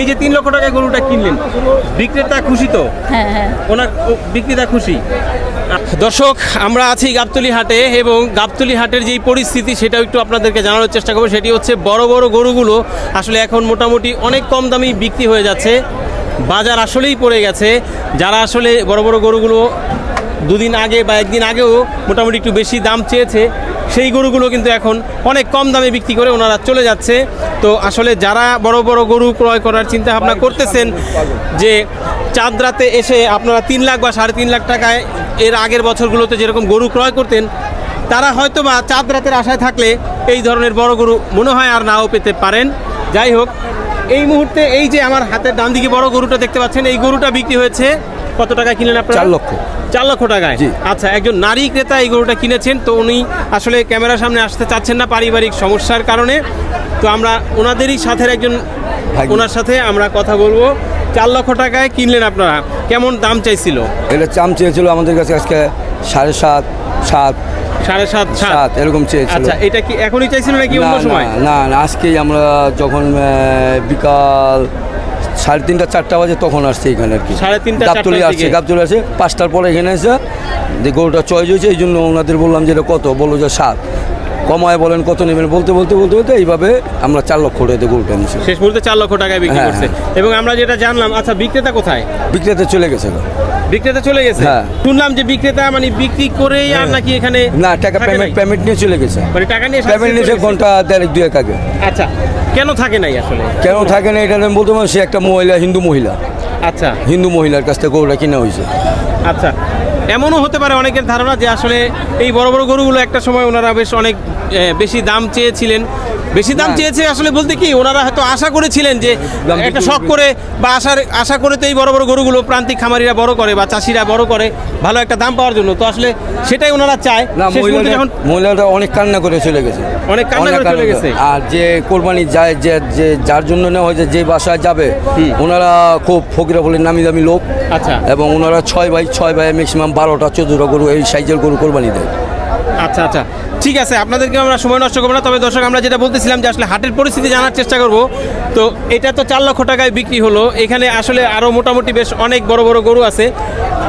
এই যে তিন লক্ষ টাকায় গরুটা কিনলেন বিক্রেতা খুশি তো? হ্যাঁ হ্যাঁ। ওনার বিক্রেতা খুশি? দর্শক আমরা আছি গাবতলি হাটে এবং গাবতলি হাটের যেই পরিস্থিতি সেটাও একটু আপনাদেরকে জানানোর চেষ্টা করব। সেটি হচ্ছে বড় বড় গরুগুলো আসলে এখন মোটামুটি অনেক কম দামেই বিক্রি হয়ে যাচ্ছে। বাজার আসলেই পড়ে গেছে। যারা আসলে বড় বড় গরুগুলো দুদিন আগে বা একদিন আগেও মোটামুটি একটু বেশি দাম চেয়েছে। সেই গরুগুলো কিন্তু এখন অনেক কম দামে বিক্রি করে ওনারা চলে যাচ্ছে। তো আসলে যারা বড় বড় গরু ক্রয় করার চিন্তা ভাবনা করতেছেন যে চাঁদ রাতে এসে আপনারা তিন লাখ বা সাড়ে তিন লাখ টাকায় এর আগের বছরগুলোতে যেরকম গরু ক্রয় করতেন, তারা হয়তো বা চাঁদ রাতের আশায় থাকলে এই ধরনের বড় গরু মনে হয় আর নাও পেতে পারেন। যাই হোক, এই মুহূর্তে এই যে আমার হাতের ডান দিকে বড় গরুটা দেখতে পাচ্ছেন, এই গরুটা বিক্রি হয়েছে কত টাকা কিনলেন আপনারা? চার লক্ষ। চার লক্ষ টাকায়? আচ্ছা একজন নারী ক্রেতা এই গরুটা কিনেছেন তো উনি আসলে ক্যামেরার সামনে আসতে চাচ্ছেন না পারিবারিক সমস্যার কারণে। তো আমরা ওনাদেরই সাথে একজন। ওনার সাথে আমরা কথা বলব। চার লক্ষ টাকায় কিনলেন আপনারা? কেমন দাম চাইছিল? এটা চাম চেয়েছিল আমাদের কাছে আজকে সাড়ে সাত সাত সাড়ে সাত সাত। এরকম চেয়েছিল। আচ্ছা এটা কি এখনই চাইছিল নাকি না অন্য সময়? না না আজকেই আমরা যখন বিকাল সাড়ে তিনটা চারটা বাজে তখন আসছে এখানে আর কি। সাড়ে তিনটা, গাবতলি আসছে। গাবতলি আসে পাঁচটার পরে এখানে এসে যে গরুটা চয়েস হয়েছে এই জন্য ওনাদের বললাম যে এটা কত? বলল যে সাত। কমায় বলেন কত নেবেন? বলতে বলতে বলতে বলতে এইভাবে আমরা চার লক্ষ টাকা গরুটা নিচ্ছি শেষ মুহূর্তে চার লক্ষ টাকায় বিক্রি হ্যাঁ, করছে। এবং আমরা যেটা জানলাম আচ্ছা বিক্রেতা কোথায়? বিক্রেতা চলে গেছে বিক্রেতা চলে গেছে? হ্যাঁ। শুনলাম যে বিক্রেতা মানে বিক্রি করেই আর নাকি এখানে না টাকা পেমেন্ট পেমেন্ট নিয়ে চলে গেছে। মানে টাকা নিয়ে পেমেন্ট নিয়েছে? ঘণ্টা দেড়েক দুয়েক আগে। আচ্ছা। কেন থাকে নাই আসলে? কেন থাকে না এটা আমি বলতে পারব সে একটা মহিলা হিন্দু মহিলা। আচ্ছা। হিন্দু মহিলার কাছ থেকে গরুটা কেনা হয়েছে। আচ্ছা এমনও হতে পারে অনেকের ধারণা যে আসলে এই বড় বড় গরুগুলো একটা সময় ওনারা বেশ অনেক বেশি দাম চেয়েছিলেন। বেশি দাম চেয়েছে আসলে বলতে কি ওনারা হয়তো আশা করেছিলেন যে একটা শখ করে বা আশার আশা করে তো এই বড় বড় গরুগুলো প্রান্তিক খামারিরা বড় করে বা চাষিরা বড় করে ভালো একটা দাম পাওয়ার জন্য। তো আসলে সেটাই ওনারা চায়। না মহিলাটা যখন মহিলাটা অনেক কান্না করে চলে গেছে। অনেক কান্না করে চলে গেছে? আর যে কোরবানি যায় যে যে যার জন্য নেওয়া হয়েছে যে বাসায় যাবে ওনারা খুব ফকিরা বলে নামি দামি লোক। আচ্ছা। এবং ওনারা ছয় বাই ছয় বাই ম্যাক্সিমাম বারোটা চোদ্দটা গরু এই সাইজের গরু কোরবানি দেয়। আচ্ছা আচ্ছা। ঠিক আছে আপনাদেরকে আমরা সময় নষ্ট করব না, তবে দর্শক, আমরা যেটা বলতেছিলাম যে আসলে হাটের পরিস্থিতি জানার চেষ্টা করব। তো এটা তো চার লক্ষ টাকায় বিক্রি হলো। এখানে আসলে আরও মোটামুটি বেশ অনেক বড় বড় গরু আছে।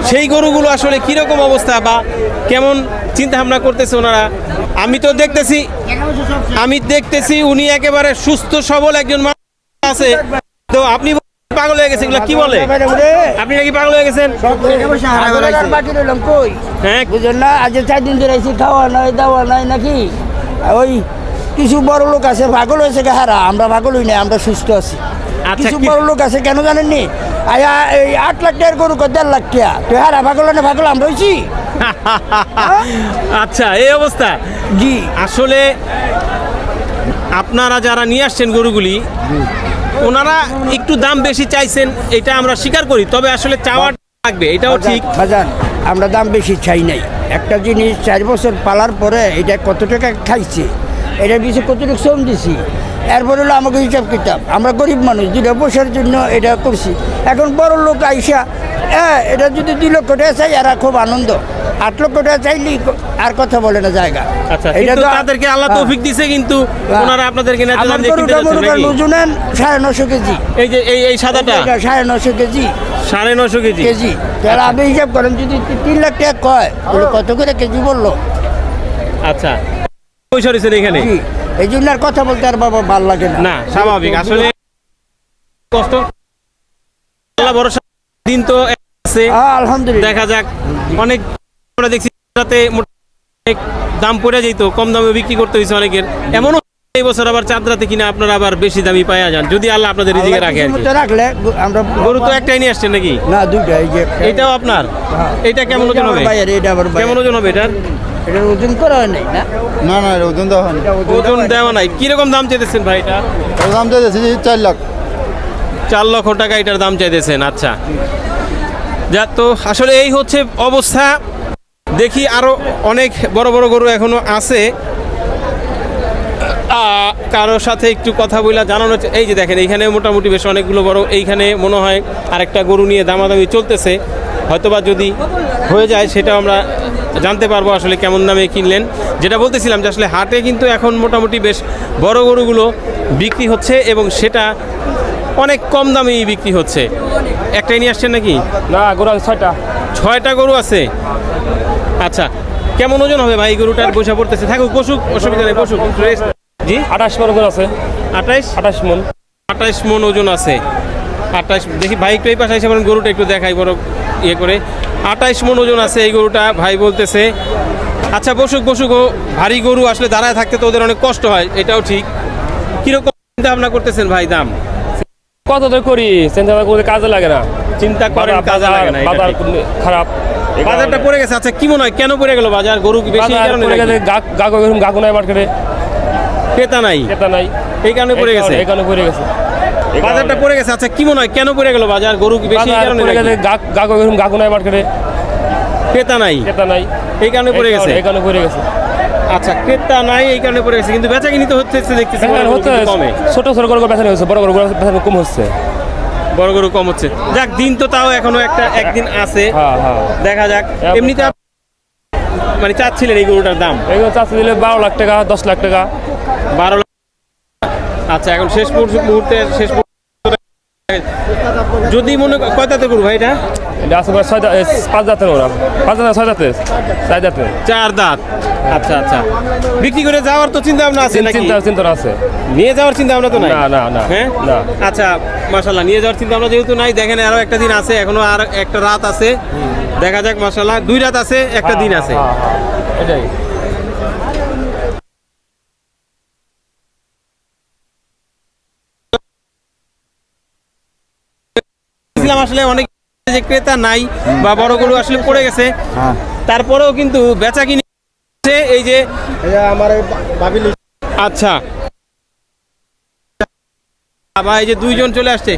সেই গরুগুলো আসলে কীরকম অবস্থা বা কেমন চিন্তা ভাবনা করতেছে ওনারা? আমি তো দেখতেছি, আমি দেখতেছি উনি একেবারে সুস্থ, সবল একজন মানুষ আছে। তো আপনি পাগল হয়ে গেছে এগুলো কি বলে? আপনি নাকি পাগল হয়ে গেছেন? হ্যাঁ। বুঝলেন না আজ চার দিন ধরে খাওয়া নাই দাওয়া নাই নাকি ওই কিছু বড় লোক আছে পাগল হয়েছে হারা আমরা পাগল হই না আমরা সুস্থ আছি। আচ্ছা, কিছু বড় লোক আছে কেন জানেননি? আয়া এই আট লাখ টাকার গরু দেড় লাখ টাকা? তো হারা পাগল না পাগল আমরা হয়েছি আচ্ছা এই অবস্থা। জি। আসলে আপনারা যারা নিয়ে আসছেন গরুগুলি ওনারা একটু দাম বেশি চাইছেন এটা আমরা স্বীকার করি। তবে আসলে চাওয়া লাগবে এটাও ঠিক। বাজান আমরা দাম বেশি চাই নাই। একটা জিনিস চার বছর পালার পরে এটা কত টাকা খাইছে? এটা কিছু কতটুকু শ্রম দিছি? এরপর হলো আমাকে হিসাব কিতাব। আমরা গরিব মানুষ দুটো পয়সার জন্য এটা করছি। এখন বড় লোক আইসা হ্যাঁ এটা যদি দুই লক্ষ টাকা চাই এরা খুব আনন্দ। আট লক্ষ টাকা চাইলেই আর কথা বলে না জায়গা। আচ্ছা এটা তো তাদেরকে আল্লাহ। তৌফিক দিছে কিন্তু। ওনারা আপনাদেরকে? ওজনেন সাড়ে নশো কেজি। এই যে এই এই সাদাটা? সাড়ে নশো কেজি। সাড়ে নশো কেজি? কেজি। তাহলে আপনি হিসাব করেন যদি তিন লাখ টাকা কয় কত করে কেজি বলল? আচ্ছা। পয়সা রয়েছেন এখানে। এই জন্য আর কথা বলতে আর বাবা ভালো লাগে না। না স্বাভাবিক। আসলে কষ্ট। আল্লাহ ভরসা। দিন তো আছে। আলহামদুলিল্লাহ। দেখা যাক। অনেক আমরা দেখছি রাতে অনেক দাম পড়ে যেত কম দামে বিক্রি করতে হয়েছে অনেকের। এমনও এই বছর আবার চাঁদরাতে কিনা আপনারা আবার বেশি দামি পাওয়া যান যদি আল্লাহ আপনাদের রিজিকে রাখে রাখলে আমরা গরু তো একটাই নিয়ে আসছেন নাকি? না দুইটা এই যে এটাও আপনার? হ্যাঁ। এটা কেমন ওজন হবে? কেমন ওজন হবে এটার? এটার ওজন করা হয় নাই না? না না এটা ওজন দেওয়া এটা ওজন দেওয়া নাই। কীরকম দাম চাইতেছেন ভাই এটা? দাম চাইতেছি চার লাখ। চার লক্ষ টাকা এটার দাম চাইতেছেন আচ্ছা। যা তো আসলে এই হচ্ছে অবস্থা। দেখি আরও অনেক বড় বড় গরু এখনও আছে। কারোর সাথে একটু কথা বলে জানানো হচ্ছে- এই যে দেখেন এইখানে মোটামুটি বেশ অনেকগুলো বড় এইখানে মনে হয় আরেকটা গরু নিয়ে দামাদামি চলতেছে। হয়তোবা যদি হয়ে যায় সেটা আমরা জানতে পারব আসলে কেমন দামে কিনলেন। যেটা বলতেছিলাম যে আসলে হাটে কিন্তু এখন মোটামুটি বেশ বড় গরুগুলো বিক্রি হচ্ছে এবং সেটা অনেক কম দামে বিক্রি হচ্ছে। একটাই নিয়ে আসছেন নাকি? না গরু আছে ছয়টা। ছয়টা গরু আছে? আচ্ছা কেমন ওজন হবে ভাই গরুটার বসে পড়তেছে? থাকুক বসুক অসুবিধা নেই একটু জি? আঠাশ মন গরু আছে। আঠাইশ আঠাশ মন। আঠাইশ মন ওজন আছে। আঠাইশ দেখি ভাই একটু এই পাশে এসে গরুটা একটু দেখাই বড় ইয়ে করে। আঠাইশ মন ওজন আছে এই গরুটা ভাই বলতেছে। আচ্ছা বসুক বসুক ও ভারী গরু আসলে দাঁড়ায় থাকতে তো ওদের অনেক কষ্ট হয় এটাও ঠিক। কীরকম চিন্তা ভাবনা করতেছেন ভাই দাম? কত তো করি চিন্তা ভাবনা করতে কাজে লাগে না। চিন্তা করেন কাজে লাগে না বাজার খারাপ। বাজারটা। পড়ে গেছে আচ্ছা কি মনে হয় কেন পড়ে গেল বাজার? গরু কি বেশি কারণে পড়ে গেছে গাগো গাগো নাই মার্কেটে ক্রেতা নাই। ক্রেতা নাই। এই কারণে পড়ে গেছে? এই কারণে পড়ে গেছে। বাজারটা পড়ে গেছে। আচ্ছা কি মনে হয়? কেন পড়ে গেল বাজার? গরু কি বেশি? কারণে পড়ে গেছে গা- গাগো নাই মার্কেটে ক্রেতা নাই। ক্রেতা নাই। এই কারণে পড়ে গেছে? এই কারণে পড়ে গেছে। আচ্ছা ক্রেতা নাই এই কারণে পড়ে গেছে। কিন্তু বেচা কিনি তো হচ্ছে দেখতেছি বড় গরু হচ্ছে কমে। ছোট ছোট গরু বেচানো হচ্ছে বড় গরু বেচানো কম হচ্ছে। বড় গরু কম হচ্ছে। যাক দিন তো তাও এখনও একটা একদিন আছে। হ্যাঁ হ্যাঁ। দেখা যাক। এমন- এমনিতে মানে চাচ্ছিলেন এই গরুটার দাম? এগুলো চাষে দিলে বারো লাখ টাকা দশ লাখ টাকা। বারো লাখ আচ্ছা এখন শেষ মুহূর্ত- শেষ যদি মনে কয় দাঁতের গরু ভাই এটা? এটা আছে প্রায় ছয় পাঁচ জাতের ওরা পাঁচ জাতের ছয় জাতের চার জাতের চার দাঁত। আচ্ছা আচ্ছা। বিক্রি করে যাওয়ার তো চিন্তা ভাবনা আছে চিন্তা চিন্তা আছে। নিয়ে যাওয়ার চিন্তা ভাবনা তো নাই? না, না, না, হ্যাঁ? না। আচ্ছা মাশাল্লাহ নিয়ে যাওয়ার চিন্তা ভাবনা যেহেতু নাই দেখেন আরও একটা দিন আছে এখনও আর একটা রাত আছে। দেখা যাক মাশাল্লাহ দুই রাত আছে একটা দিন আছে। হ্যাঁ, হ্যাঁ, এটাই। দেখছিলাম আসলে অনেক যে ক্রেতা নাই বা বড় গরু আসলে পড়ে গেছে। তারপরেও কিন্তু বেচা কিনি এই যে আমার আচ্ছা। বা এই যে দুইজন চলে আসছে।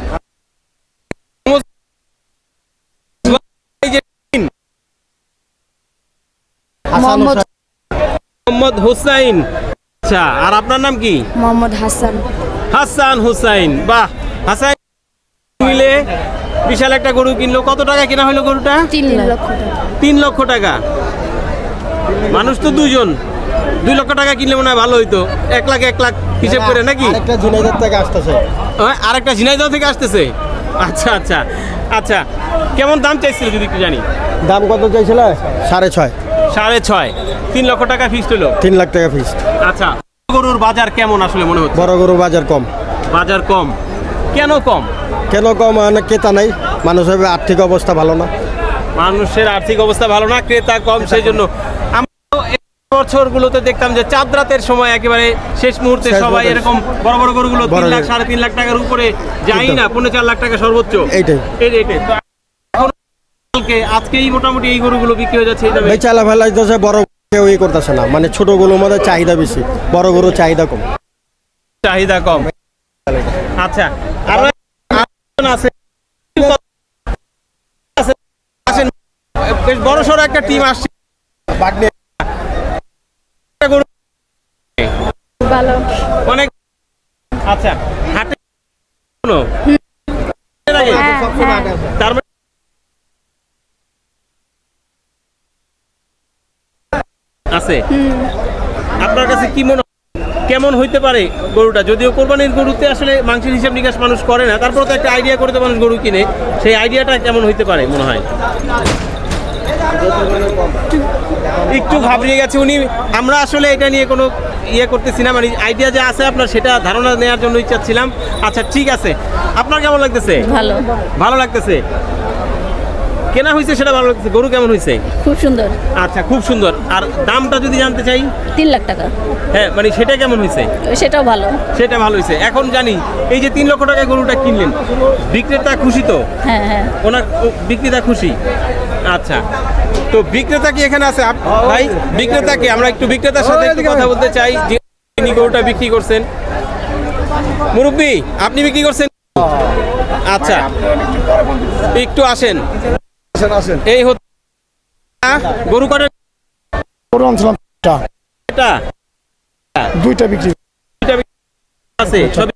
মোহাম্মদ হুসাইন। আচ্ছা আর আপনার নাম কি? মোহাম্মদ হাসান। হাসান হুসাইন। বাহ হাসান মিলে বিশাল একটা গরু কিনলো। কত টাকা কেনা হলো গরুটা? তিন লক্ষ টাকা। তিন লক্ষ টাকা। মানুষ তো দুজন দুই লক্ষ টাকা কিনলে মনে হয় ভালো হইতো। এক লাখ এক লাখ হিসেব করে নাকি? আরেকটা ঝিনাইদার থেকে আসতেছে। হ্যাঁ, আরেকটা ঝিনাইদহ থেকে আসতেছে। আচ্ছা আচ্ছা আচ্ছা। কেমন দাম চাইছিল যদি একটু জানি? দাম কত চাইছিল? সাড়ে ছয়। সাড়ে ছয়। তিন লক্ষ টাকা ফিক্সড হলো? তিন লাখ টাকা ফিস আচ্ছা গরুর বাজার কেমন আসলে মনে হচ্ছে? বড় গরুর বাজার কম। বাজার কম। কেন কম? কেন কম? মানে ক্রেতা নাই। মানুষের আর্থিক অবস্থা ভালো না। মানুষের আর্থিক অবস্থা ভালো না ক্রেতা কম সেই জন্য। এই বছরগুলোতে দেখতাম যে চাঁদ রাতের সময় একেবারে শেষ মুহূর্তে সবাই এরকম বড় বড় গরুগুলো তিন লাখ। সাড়ে তিন লাখ টাকার উপরে যাই না পনেরো চার লাখ টাকা সর্বোচ্চ। এইটাই। এই রেটে তো কালকে আজকেই মোটামুটি এই গরুগুলো বিক্রি হয়ে যাচ্ছে এই ফেলাইতেছে বড় কেউ ই করতেছে না। মানে ছোট গরুর মধ্যে চাহিদা বেশি। বড় গরু চাহিদা কম। চাহিদা কম। আচ্ছা আরও আছে বেশ বড় সড়ো একটা টিম আসছে। ভালো। অনেক আচ্ছা হাটে আগে? তার মানে আছে। আপনার কাছে কি মনে হয়? কেমন হইতে পারে গরুটা? যদিও কোরবানির গরুতে আসলে মাংসের হিসাব নিকাশ মানুষ করে না তারপরে তো একটা আইডিয়া করে তো মানুষ গরু কিনে। সেই আইডিয়াটা কেমন হইতে পারে মনে হয়? একটু ঘাবড়িয়ে গেছে উনি। আমরা আসলে এটা নিয়ে কোনো ইয়ে করতেছি না মানে আইডিয়া যে আছে আপনার সেটা ধারণা নেওয়ার জন্য চাচ্ছিলাম আচ্ছা ঠিক আছে। আপনার কেমন লাগতেছে? ভালো। ভালো লাগতেছে? কেনা হয়েছে সেটা ভালো লাগছে গরু কেমন হয়েছে খুব সুন্দর। আচ্ছা খুব সুন্দর। আর দামটা যদি জানতে চাই? তিন লাখ টাকা। হ্যাঁ মানে সেটা কেমন হয়েছে সেটাও ভালো। সেটা ভালো হয়েছে এখন জানি এই যে তিন লক্ষ টাকায় গরুটা কিনলেন বিক্রেতা খুশি তো? হ্যাঁ হ্যাঁ। ওনার বিক্রেতা খুশি? আচ্ছা। তো বিক্রেতা কি এখানে আছে? ভাই বিক্রেতা কি? আমরা একটু বিক্রেতার সাথে একটু কথা বলতে চাই। যে তিনি গরুটা বিক্রি করছেন। মুরব্বী আপনি বিক্রি করছেন? আচ্ছা। একটু আসেন। এই হচ্ছে গরু কটা? গরু আনছিলাম এটা দুইটা? বিক্রি। দুইটা আছে সব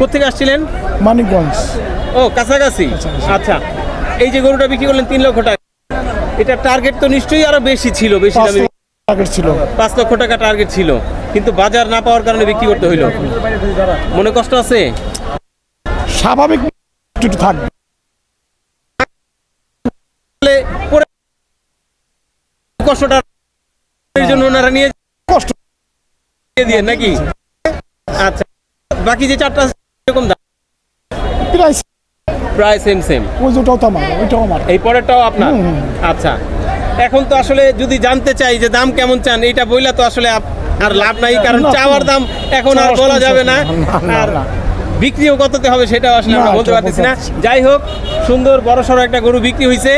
কোথেকে আসছিলেন? মানিকগঞ্জ। ও কাছাকাছি? আচ্ছা। এই যে গরুটা বিক্রি করলেন তিন লক্ষ টাকা। এটা টার্গেট তো নিশ্চয়ই আরও বেশি ছিল বেশি দামে টার্গেট ছিল। পাঁচ লক্ষ টাকা টার্গেট ছিল। কিন্তু বাজার না পাওয়ার কারণে বিক্রি করতে হইল। মনে কষ্ট আছে? স্বাভাবিক একটু একটু থাকবে কষ্টটা জন্য ওনারা নিয়ে কষ্ট দিয়ে নাকি? আচ্ছা বাকি যে চারটা এরকম দাম? প্রায় প্রায় সেম সেম ওই তো আমার ওইটাও আমার। এই পরেরটাও আপনার? আচ্ছা এখন তো আসলে যদি জানতে চাই যে দাম কেমন চান এইটা বইলা তো আসলে আর লাভ নাই কারণ চাওয়ার দাম এখন আর বলা যাবে না। আর বিক্রিও কততে হবে সেটাও আসলে আমরা বলতে পারতেছি না। যাই হোক সুন্দর বড় সড়ো একটা গরু বিক্রি হয়েছে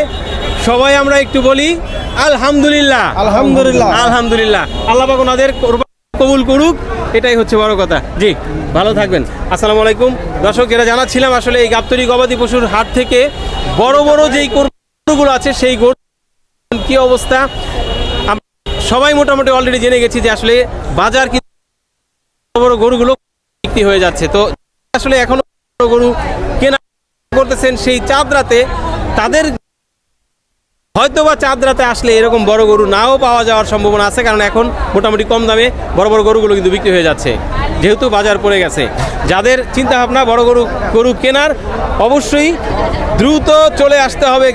সবাই আমরা একটু বলি আলহামদুলিল্লাহ। আলহামদুলিল্লাহ। আলহামদুলিল্লাহ। আল্লাহ পাক ওনাদের কবুল করুক এটাই হচ্ছে বড় কথা। জি ভালো থাকবেন। আসসালামু আলাইকুম। দর্শক যেটা জানাচ্ছিলাম আসলে এই গাবতলি গবাদি পশুর হাট থেকে বড় বড় যেই গরুগুলো আছে সেই গরু কি অবস্থা? সবাই মোটামুটি অলরেডি জেনে গেছি যে আসলে বাজার কি বড় বড় গরুগুলো বিক্রি হয়ে যাচ্ছে। তো আসলে এখনও বড় গরু কেনা করতেছেন সেই চাঁদ রাতে তাদের হয়তো বা চাঁদ রাতে আসলে এরকম বড় গরু নাও পাওয়া যাওয়ার সম্ভাবনা আছে, কারণ এখন মোটামুটি কম দামে বড় বড় গরুগুলো কিন্তু বিক্রি হয়ে যাচ্ছে। যেহেতু বাজার পড়ে গেছে। যাদের চিন্তা ভাবনা বড় গরু গরু কেনার, অবশ্যই দ্রুত চলে আসতে হবে